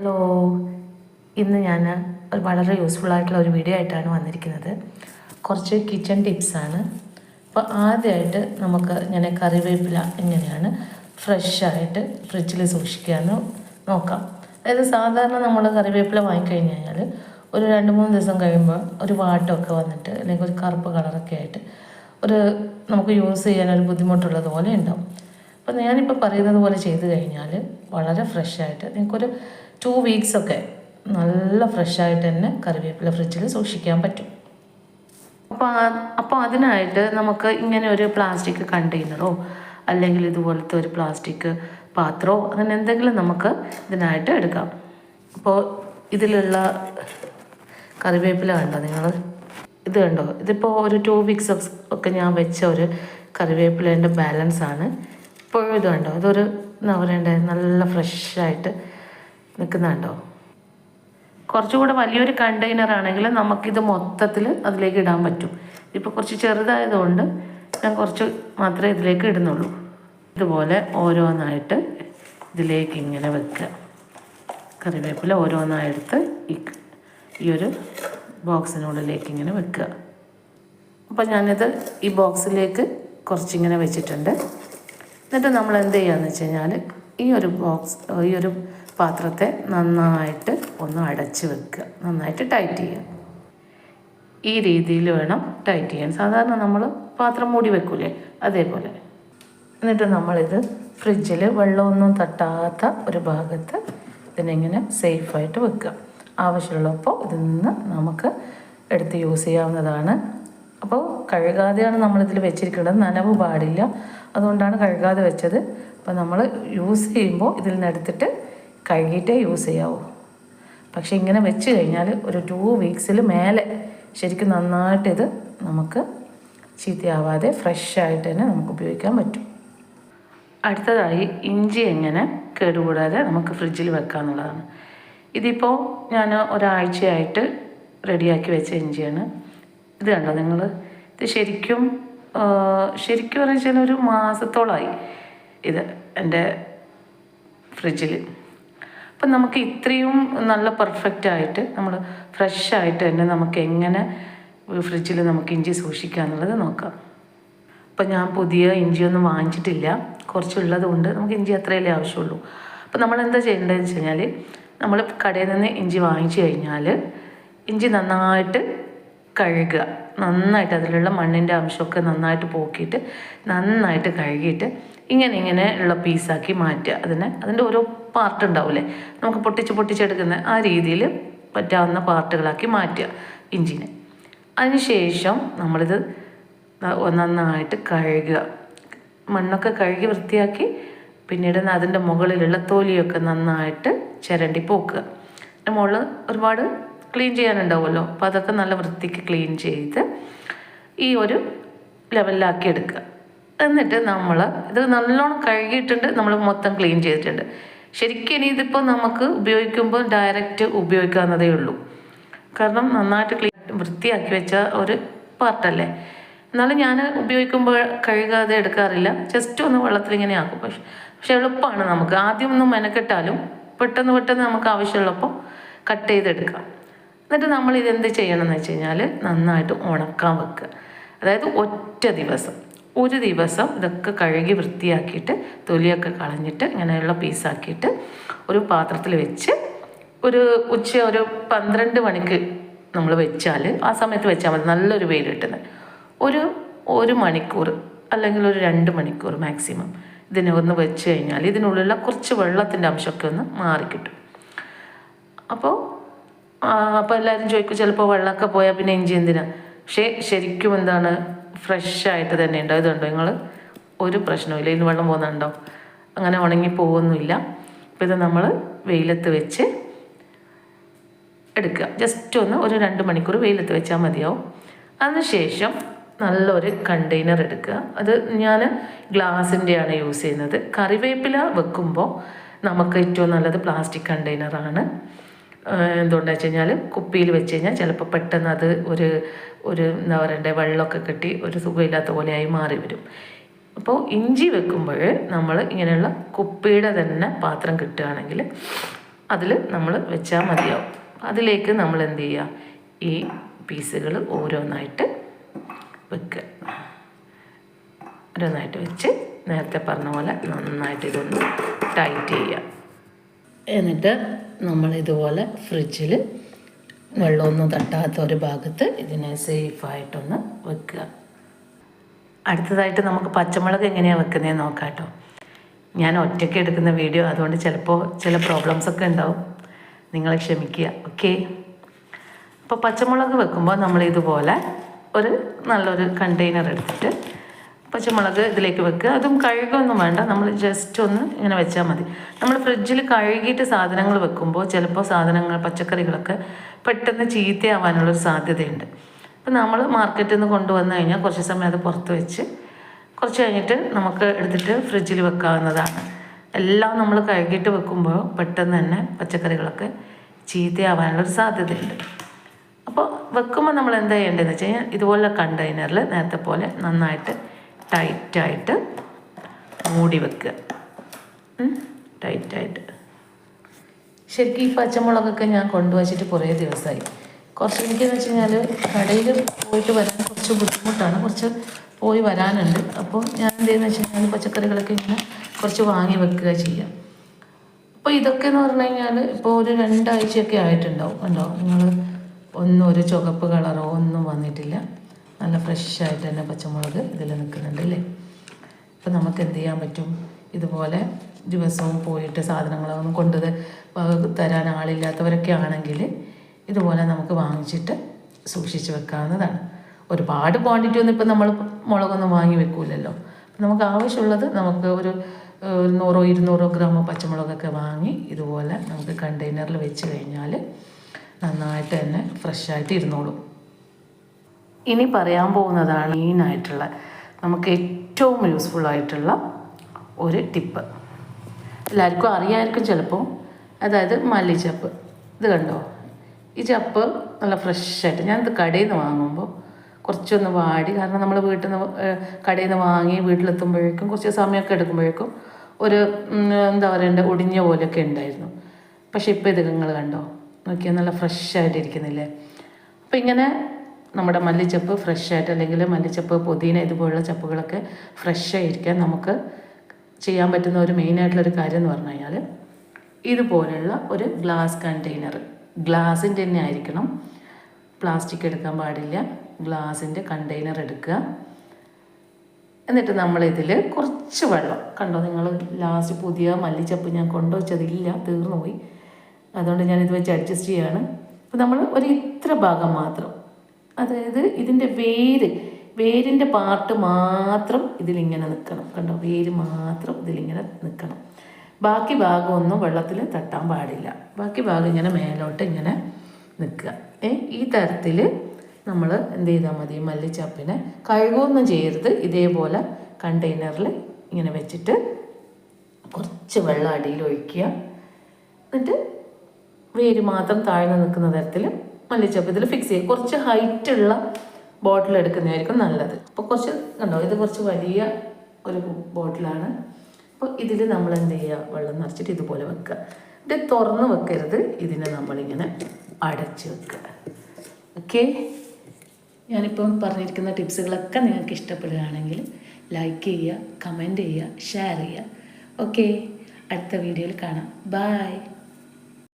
Hello ഇന്ന് ഞാൻ വളരെ യൂസ്ഫുൾ ആയിട്ടുള്ള ഒരു വീഡിയോ ആയിട്ടാണ് വന്നിരിക്കുന്നത്. കുറച്ച് കിച്ചൺ ടിപ്സാണ് അപ്പോൾ ആദ്യമായിട്ട് നമുക്ക് ഞാൻ കറിവേപ്പില എങ്ങനെയാണ് ഫ്രഷായിട്ട് ഫ്രിഡ്ജിൽ സൂക്ഷിക്കാമെന്ന് നോക്കാം. അതായത് സാധാരണ നമ്മൾ കറിവേപ്പില വാങ്ങിക്കഴിഞ്ഞ് കഴിഞ്ഞാൽ ഒരു രണ്ട് മൂന്ന് ദിവസം കഴിയുമ്പോൾ ഒരു വാട്ടമൊക്കെ വന്നിട്ട് അല്ലെങ്കിൽ ഒരു കറുപ്പ് കളറൊക്കെ ആയിട്ട് ഒരു നമുക്ക് യൂസ് ചെയ്യാൻ ഒരു ബുദ്ധിമുട്ടുള്ളത് പോലെ ഉണ്ടാവും. അപ്പോൾ ഞാനിപ്പോൾ പറയുന്നത് പോലെ ചെയ്ത് കഴിഞ്ഞാൽ വളരെ ഫ്രഷായിട്ട് നിങ്ങൾക്കൊരു ടു വീക്സൊക്കെ നല്ല ഫ്രഷായിട്ട് തന്നെ കറിവേപ്പില ഫ്രിഡ്ജിൽ സൂക്ഷിക്കാൻ പറ്റും. അപ്പോൾ അപ്പോൾ അതിനായിട്ട് നമുക്ക് ഇങ്ങനെ ഒരു പ്ലാസ്റ്റിക് കണ്ടെയ്നറോ അല്ലെങ്കിൽ ഇതുപോലത്തെ ഒരു പ്ലാസ്റ്റിക് പാത്രമോ അങ്ങനെ എന്തെങ്കിലും നമുക്ക് ഇതിനായിട്ട് എടുക്കാം. അപ്പോൾ ഇതിലുള്ള കറിവേപ്പില കണ്ടോ നിങ്ങൾ? ഇത് കണ്ടോ? ഇതിപ്പോൾ ഒരു ടു വീക്സ് ഒക്കെ ഞാൻ വെച്ച ഒരു കറിവേപ്പിലേന്റെ ബാലൻസ് ആണ്. ഇപ്പോഴും ഇത് കണ്ടോ? ഇതൊരു എന്താ പറയണ്ടേ? നല്ല ഫ്രഷായിട്ട് നിൽക്കുന്നുണ്ടോ? കുറച്ചുകൂടെ വലിയൊരു കണ്ടെയ്നർ ആണെങ്കിൽ നമുക്കിത് മൊത്തത്തിൽ അതിലേക്ക് ഇടാൻ പറ്റും. ഇപ്പോൾ കുറച്ച് ചെറുതായതുകൊണ്ട് ഞാൻ കുറച്ച് മാത്രമേ ഇതിലേക്ക് ഇടുന്നുള്ളൂ. ഇതുപോലെ ഓരോന്നായിട്ട് ഇതിലേക്ക് ഇങ്ങനെ വെക്കുക. കറിവേപ്പില ഓരോന്നായെടുത്ത് ഈ ഒരു ബോക്സിനുള്ളിലേക്ക് ഇങ്ങനെ വെക്കുക. അപ്പോൾ ഞാനിത് ഈ ബോക്സിലേക്ക് കുറച്ചിങ്ങനെ വെച്ചിട്ടുണ്ട്. എന്നിട്ട് നമ്മൾ എന്ത് ചെയ്യുകയെന്ന് വെച്ച് കഴിഞ്ഞാൽ ഈ ഒരു ബോക്സ് ഈ ഒരു പാത്രത്തെ നന്നായിട്ട് ഒന്ന് അടച്ച് വെക്കുക. നന്നായിട്ട് ടൈറ്റ് ചെയ്യുക. ഈ രീതിയിൽ വേണം ടൈറ്റ് ചെയ്യാൻ. സാധാരണ നമ്മൾ പാത്രം മൂടി വെക്കൂലേ? അതേപോലെ. എന്നിട്ട് നമ്മളിത് ഫ്രിഡ്ജിൽ വെള്ളമൊന്നും തട്ടാത്ത ഒരു ഭാഗത്ത് ഇതിനെങ്ങനെ സേഫായിട്ട് വെക്കുക. ആവശ്യമുള്ളപ്പോൾ ഇതിൽ നിന്ന് നമുക്ക് എടുത്ത് യൂസ് ചെയ്യാവുന്നതാണ്. അപ്പോൾ കഴുകാതെയാണ് നമ്മളിതിൽ വെച്ചിരിക്കുന്നത്. നനവ് പാടില്ല. അതുകൊണ്ടാണ് കഴുകാതെ വെച്ചത്. അപ്പോൾ നമ്മൾ യൂസ് ചെയ്യുമ്പോൾ ഇതിൽ നിന്ന് എടുത്തിട്ട് കഴുകിയിട്ടേ യൂസ് ചെയ്യാവൂ. പക്ഷേ ഇങ്ങനെ വെച്ച് കഴിഞ്ഞാൽ ഒരു ടു വീക്സിൽ മേലെ ശരിക്കും നന്നായിട്ട് ഇത് നമുക്ക് ചീത്തയാവാതെ ഫ്രഷ് ആയിട്ട് തന്നെ നമുക്ക് ഉപയോഗിക്കാൻ പറ്റും. അടുത്തതായി ഇഞ്ചി എങ്ങനെ കേടുകൂടാതെ നമുക്ക് ഫ്രിഡ്ജിൽ വെക്കാമെന്നുള്ളതാണ് ഇതിപ്പോൾ ഞാൻ ഒരാഴ്ചയായിട്ട് റെഡിയാക്കി വെച്ച ഇഞ്ചിയാണ്. ഇത് കണ്ടോ നിങ്ങൾ? ഇത് ശരിക്കും ശരിക്കും പറഞ്ഞാൽ ഒരു മാസത്തോളമായി ഇത് എന്റെ ഫ്രിഡ്ജിൽ അപ്പം നമുക്ക് ഇത്രയും നല്ല പെർഫെക്റ്റ് ആയിട്ട് നമ്മൾ ഫ്രഷ് ആയിട്ട് തന്നെ നമുക്ക് എങ്ങനെ ഫ്രിഡ്ജിൽ നമുക്ക് ഇഞ്ചി സൂക്ഷിക്കുക എന്നുള്ളത് നോക്കാം. അപ്പം ഞാൻ പുതിയ ഇഞ്ചിയൊന്നും വാങ്ങിച്ചിട്ടില്ല. കുറച്ചുള്ളത് കൊണ്ട് നമുക്ക് ഇഞ്ചി അത്രയല്ലേ ആവശ്യമുള്ളൂ. അപ്പം നമ്മൾ എന്താ ചെയ്യേണ്ടതെന്ന് വെച്ച് കഴിഞ്ഞാൽ നമ്മൾ കടയിൽ നിന്ന് ഇഞ്ചി വാങ്ങിച്ചു കഴിഞ്ഞാൽ ഇഞ്ചി നന്നായിട്ട് കഴുകുക. നന്നായിട്ട് അതിലുള്ള മണ്ണിന്റെ അംശമൊക്കെ നന്നായിട്ട് പോക്കിയിട്ട് നന്നായിട്ട് കഴുകിയിട്ട് ഇങ്ങനെ ഇങ്ങനെ ഉള്ള പീസാക്കി മാറ്റുക. അതിനെ അതിന്റെ ഓരോ പാർട്ട് ഉണ്ടാവില്ലേ നമുക്ക് പൊട്ടിച്ച് പൊട്ടിച്ചെടുക്കുന്ന ആ രീതിയിൽ പറ്റാവുന്ന പാർട്ടുകളാക്കി മാറ്റുക ഇഞ്ചിനെ. അതിനുശേഷം നമ്മളിത് നന്നായിട്ട് കഴുകുക. മണ്ണൊക്കെ കഴുകി വൃത്തിയാക്കി പിന്നീട് അതിന്റെ മുകളിലുള്ള തൊലിയൊക്കെ നന്നായിട്ട് ചിരണ്ടി പോക്കുക. മുകളിൽ ഒരുപാട് ക്ലീൻ ചെയ്യാനുണ്ടാവുമല്ലോ. അപ്പോൾ അതൊക്കെ നല്ല വൃത്തിക്ക് ക്ലീൻ ചെയ്ത് ഈ ഒരു ലെവലിലാക്കി എടുക്കുക. എന്നിട്ട് നമ്മൾ ഇത് നല്ലോണം കഴുകിയിട്ടുണ്ട് നമ്മൾ മൊത്തം ക്ലീൻ ചെയ്തിട്ടുണ്ട്. ശരിക്കും ഇനി ഇതിപ്പോൾ നമുക്ക് ഉപയോഗിക്കുമ്പോൾ ഡയറക്റ്റ് ഉപയോഗിക്കാവുന്നതേ ഉള്ളൂ. കാരണം നന്നായിട്ട് ക്ലീൻ വൃത്തിയാക്കി വെച്ച ഒരു പാർട്ടല്ലേ. എന്നാലും ഞാൻ ഉപയോഗിക്കുമ്പോൾ കഴുകാതെ എടുക്കാറില്ല. ജസ്റ്റ് ഒന്ന് വെള്ളത്തിൽ ഇങ്ങനെ ആക്കും. പക്ഷെ പക്ഷെ എളുപ്പമാണ് നമുക്ക്. ആദ്യം ഒന്ന് മെനക്കെട്ടാലും പെട്ടെന്ന് പെട്ടെന്ന് നമുക്ക് ആവശ്യമുള്ളപ്പോൾ കട്ട് ചെയ്തെടുക്കാം. എന്നിട്ട് നമ്മൾ ഇതെന്ത് ചെയ്യണം എന്ന് വെച്ച് കഴിഞ്ഞാൽ നന്നായിട്ട് ഉണക്കാൻ വെക്കുക. അതായത് ഒറ്റ ദിവസം. ഒരു ദിവസം ഇതൊക്കെ കഴുകി വൃത്തിയാക്കിയിട്ട് തൊലിയൊക്കെ കളഞ്ഞിട്ട് ഇങ്ങനെയുള്ള പീസാക്കിയിട്ട് ഒരു പാത്രത്തിൽ വെച്ച് ഒരു ഉച്ച ഒരു പന്ത്രണ്ട് മണിക്ക് നമ്മൾ വെച്ചാൽ ആ സമയത്ത് വെച്ചാൽ മതി. നല്ലൊരു വെയിൽ കിട്ടുന്നത് ഒരു ഒരു മണിക്കൂർ അല്ലെങ്കിൽ ഒരു രണ്ട് മണിക്കൂർ മാക്സിമം ഇതിനെ ഒന്ന് വെച്ച് കഴിഞ്ഞാൽ ഇതിനുള്ളിലുള്ള കുറച്ച് വെള്ളത്തിന്റെ അംശമൊക്കെ ഒന്ന് മാറിക്കിട്ടും. അപ്പോൾ അപ്പോൾ എല്ലാവരും ചോദിക്കും ചിലപ്പോൾ വെള്ളമൊക്കെ പോയാൽ പിന്നെ ഇഞ്ചി എന്തിനാ? പക്ഷേ ശരിക്കും എന്താണ് ഫ്രഷ് ആയിട്ട് തന്നെ ഉണ്ടോ. ഇതുണ്ടോ നിങ്ങൾ ഒരു പ്രശ്നവുമില്ല. ഇതിന് വെള്ളം പോകുന്നുണ്ടോ? അങ്ങനെ ഉണങ്ങി പോകുന്നില്ല അപ്പോൾ ഇത് നമ്മൾ വെയിലത്ത് വെച്ച് എടുക്കുക. ജസ്റ്റ് ഒന്ന് ഒരു രണ്ട് മണിക്കൂർ വെയിലത്ത് വെച്ചാൽ മതിയാവും. അതിനുശേഷം നല്ലൊരു കണ്ടെയ്നർ എടുക്കുക. അത് ഞാൻ ഗ്ലാസിന്റെയാണ് യൂസ് ചെയ്യുന്നത്. കറിവേപ്പില വെക്കുമ്പോൾ നമുക്ക് ഏറ്റവും നല്ലത് പ്ലാസ്റ്റിക് കണ്ടെയ്നറാണ് എന്തുകൊണ്ടാണെന്ന് വെച്ച് കഴിഞ്ഞാൽ കുപ്പിയിൽ വെച്ച് കഴിഞ്ഞാൽ ചിലപ്പോൾ പെട്ടെന്ന് അത് ഒരു ഒരു എന്താ പറയണ്ടേ വെള്ളമൊക്കെ കെട്ടി ഒരു സുഖമില്ലാത്ത പോലെയായി മാറി വരും. അപ്പോൾ ഇഞ്ചി വെക്കുമ്പോൾ നമ്മൾ ഇങ്ങനെയുള്ള കുപ്പിയുടെ തന്നെ പാത്രം കിട്ടുകയാണെങ്കിൽ അതിൽ നമ്മൾ വെച്ചാൽ മതിയാവും. അതിലേക്ക് നമ്മൾ എന്ത് ചെയ്യുക ഈ പീസുകൾ ഓരോന്നായിട്ട് വെക്കുക. ഓരോന്നായിട്ട് വെച്ച് നേരത്തെ പറഞ്ഞ പോലെ നന്നായിട്ട് ഇതൊന്ന് ടൈറ്റ് ചെയ്യുക. എന്നിട്ട് നമ്മൾ ഇതുപോലെ ഫ്രിഡ്ജിൽ വെള്ളമൊന്നും തട്ടാത്ത ഒരു ഭാഗത്ത് ഇതിനെ സേഫായിട്ടൊന്ന് വെക്കുക. അടുത്തതായിട്ട് നമുക്ക് പച്ചമുളക് എങ്ങനെയാണ് വെക്കുന്നതെന്ന് നോക്കാം കേട്ടോ ഞാൻ ഒറ്റയ്ക്ക് എടുക്കുന്ന വീഡിയോ അതുകൊണ്ട് ചിലപ്പോൾ ചില പ്രോബ്ലംസ് ഒക്കെ ഉണ്ടാവും. നിങ്ങൾ ക്ഷമിക്കുക ഓക്കെ അപ്പോൾ പച്ചമുളക് വെക്കുമ്പോൾ നമ്മൾ ഇതുപോലെ ഒരു നല്ലൊരു കണ്ടെയ്നർ എടുത്തിട്ട് പച്ചമുളക് ഇതിലേക്ക് വെക്കുക. അതും കഴുകൊന്നും വേണ്ട. നമ്മൾ ജസ്റ്റ് ഒന്ന് ഇങ്ങനെ വെച്ചാൽ മതി. നമ്മൾ ഫ്രിഡ്ജിൽ കഴുകിയിട്ട് സാധനങ്ങൾ വെക്കുമ്പോൾ ചിലപ്പോൾ സാധനങ്ങൾ പച്ചക്കറികളൊക്കെ പെട്ടെന്ന് ചീത്തയാവാനുള്ളൊരു സാധ്യതയുണ്ട്. അപ്പം നമ്മൾ മാർക്കറ്റിൽ നിന്ന് കൊണ്ടുവന്നു കഴിഞ്ഞാൽ കുറച്ച് സമയം അത് പുറത്ത് വെച്ച് കുറച്ച് കഴിഞ്ഞിട്ട് നമുക്ക് എടുത്തിട്ട് ഫ്രിഡ്ജിൽ വെക്കാവുന്നതാണ്. എല്ലാം നമ്മൾ കഴുകിയിട്ട് വെക്കുമ്പോൾ പെട്ടെന്ന് തന്നെ പച്ചക്കറികളൊക്കെ ചീത്തയാവാനുള്ളൊരു സാധ്യതയുണ്ട്. അപ്പോൾ വെക്കുമ്പോൾ നമ്മൾ എന്താ ചെയ്യേണ്ടതെന്ന് വെച്ച് കഴിഞ്ഞാൽ ഇതുപോലെ കണ്ടെയ്നറിൽ നേരത്തെ പോലെ നന്നായിട്ട് ടൈറ്റായിട്ട് മൂടി വെക്കുക. ടൈറ്റായിട്ട്. ശരിക്കും ഈ പച്ചമുളകൊക്കെ ഞാൻ കൊണ്ടുവച്ചിട്ട് കുറേ ദിവസമായി. കുറച്ച് എനിക്കെന്ന് വെച്ച് കഴിഞ്ഞാൽ കടയിൽ പോയിട്ട് വരാൻ കുറച്ച് ബുദ്ധിമുട്ടാണ്. കുറച്ച് പോയി വരാനുണ്ട്. അപ്പോൾ ഞാൻ എന്ത് ചെയ്യുന്നത് വെച്ച് കഴിഞ്ഞാൽ പച്ചക്കറികളൊക്കെ ഇങ്ങനെ കുറച്ച് വാങ്ങി വെക്കുക ചെയ്യാം. അപ്പോൾ ഇതൊക്കെ എന്ന് പറഞ്ഞു കഴിഞ്ഞാൽ ഇപ്പോൾ ഒരു രണ്ടാഴ്ചയൊക്കെ ആയിട്ടുണ്ടാവും. ഉണ്ടാവും നിങ്ങൾ ഒന്നും ഒരു ചുവപ്പ് കളറോ ഒന്നും വന്നിട്ടില്ല. നല്ല ഫ്രഷ് ആയിട്ട് തന്നെ പച്ചമുളക് ഇതിൽ നിൽക്കുന്നുണ്ട് അല്ലേ? അപ്പം നമുക്ക് എന്ത് ചെയ്യാൻ പറ്റും? ഇതുപോലെ ദിവസവും പോയിട്ട് സാധനങ്ങളൊന്നും കൊണ്ട് തരാൻ ആളില്ലാത്തവരൊക്കെ ആണെങ്കിൽ ഇതുപോലെ നമുക്ക് വാങ്ങിച്ചിട്ട് സൂക്ഷിച്ച് വെക്കാവുന്നതാണ്. ഒരുപാട് ക്വാണ്ടിറ്റി ഒന്നും ഇപ്പം നമ്മൾ മുളകൊന്നും വാങ്ങി വെക്കൂലല്ലോ. നമുക്ക് ആവശ്യമുള്ളത് നമുക്ക് ഒരു നൂറോ ഇരുന്നൂറോ ഗ്രാമോ പച്ചമുളകൊക്കെ വാങ്ങി ഇതുപോലെ നമുക്ക് കണ്ടെയ്നറിൽ വെച്ച് കഴിഞ്ഞാൽ നന്നായിട്ട് തന്നെ ഫ്രഷായിട്ട് ഇരുന്നോളും. ഇനി പറയാൻ പോകുന്നതാണ് മെയിനായിട്ടുള്ള നമുക്ക് ഏറ്റവും യൂസ്ഫുൾ ആയിട്ടുള്ള ഒരു ടിപ്പ് എല്ലാവർക്കും അറിയാമായിരിക്കും ചിലപ്പോൾ. അതായത് മല്ലിച്ചപ്പ് ഇത് കണ്ടോ? ഈ ചപ്പ് നല്ല ഫ്രഷായിട്ട് ഞാനിത് കടയിൽ നിന്ന് വാങ്ങുമ്പോൾ കുറച്ചൊന്ന് വാടി കാരണം നമ്മൾ വീട്ടിൽ നിന്ന് കടയിൽ നിന്ന് വാങ്ങി വീട്ടിലെത്തുമ്പോഴേക്കും കുറച്ച് സമയമൊക്കെ എടുക്കുമ്പോഴേക്കും ഒരു എന്താ പറയണ്ടേ ഒടിഞ്ഞ പോലെയൊക്കെ ഉണ്ടായിരുന്നു. പക്ഷേ ഇപ്പോൾ ഇത് നിങ്ങൾ കണ്ടോ? നോക്കിയാൽ നല്ല ഫ്രഷായിട്ട് ഇരിക്കുന്നില്ലേ അപ്പം ഇങ്ങനെ നമ്മുടെ മല്ലിച്ചപ്പ് ഫ്രഷായിട്ട് അല്ലെങ്കിൽ മല്ലിച്ചപ്പ് പുതിന ഇതുപോലുള്ള ചപ്പുകളൊക്കെ ഫ്രഷായിരിക്കാൻ നമുക്ക് ചെയ്യാൻ പറ്റുന്ന ഒരു മെയിനായിട്ടുള്ളൊരു കാര്യം എന്ന് പറഞ്ഞു കഴിഞ്ഞാൽ ഇതുപോലുള്ള ഒരു ഗ്ലാസ് കണ്ടെയ്നർ ഗ്ലാസിന്റെ തന്നെ ആയിരിക്കണം. പ്ലാസ്റ്റിക് എടുക്കാൻ പാടില്ല. ഗ്ലാസിന്റെ കണ്ടെയ്നർ എടുക്കുക. എന്നിട്ട് നമ്മളിതിൽ കുറച്ച് വെള്ളം. കണ്ടോ നിങ്ങൾ ലാസ്റ്റ് പുതിയ മല്ലിച്ചപ്പ് ഞാൻ കൊണ്ടുവച്ചതില്ല തീർന്നു പോയി അതുകൊണ്ട് ഞാനിത് വെച്ച് അഡ്ജസ്റ്റ് ചെയ്യാണ്. അപ്പോൾ നമ്മൾ ഒരു ഇത്ര ഭാഗം മാത്രം അതായത് ഇതിന്റെ വേര് വേരിന്റെ പാർട്ട് മാത്രം ഇതിലിങ്ങനെ നിൽക്കണം കണ്ടോ? വേര് മാത്രം ഇതിലിങ്ങനെ നിൽക്കണം ബാക്കി ഭാഗമൊന്നും വെള്ളത്തിൽ തട്ടാൻ പാടില്ല. ബാക്കി ഭാഗം ഇങ്ങനെ മേലോട്ട് ഇങ്ങനെ നിൽക്കുക ഏ ഈ തരത്തിൽ നമ്മൾ എന്ത് ചെയ്താൽ മതി? മല്ലിച്ചപ്പിനെ കഴുകുകയൊന്നും ചെയ്യരുത്. ഇതേപോലെ കണ്ടെയ്നറിൽ ഇങ്ങനെ വെച്ചിട്ട് കുറച്ച് വെള്ളം അടിയിൽ ഒഴിക്കുക എന്നിട്ട് വേര് മാത്രം താഴ്ന്നു നിൽക്കുന്ന തരത്തിൽ മല്ലിച്ചപ്പ്. ഇതിൽ ഫിക്സ് ചെയ്യുക കുറച്ച് ഹൈറ്റുള്ള ബോട്ടിൽ എടുക്കുന്നതായിരിക്കും നല്ലത്. അപ്പോൾ കുറച്ച് കണ്ടോ? ഇത് കുറച്ച് വലിയ ഒരു ബോട്ടിലാണ് അപ്പോൾ ഇതിൽ നമ്മൾ എന്ത് ചെയ്യുക വെള്ളം നിറച്ചിട്ട് ഇതുപോലെ വെക്കുക. ഇത് തുറന്ന് വെക്കരുത്. ഇതിനെ നമ്മളിങ്ങനെ അടച്ച് വെക്കുക. ഓക്കെ ഞാനിപ്പം പറഞ്ഞിരിക്കുന്ന ടിപ്സുകളൊക്കെ നിങ്ങൾക്ക് ഇഷ്ടപ്പെടുകയാണെങ്കിൽ ലൈക്ക് ചെയ്യുക കമന്റ് ചെയ്യുക ഷെയർ ചെയ്യുക. ഓക്കെ അടുത്ത വീഡിയോയിൽ കാണാം. ബായ്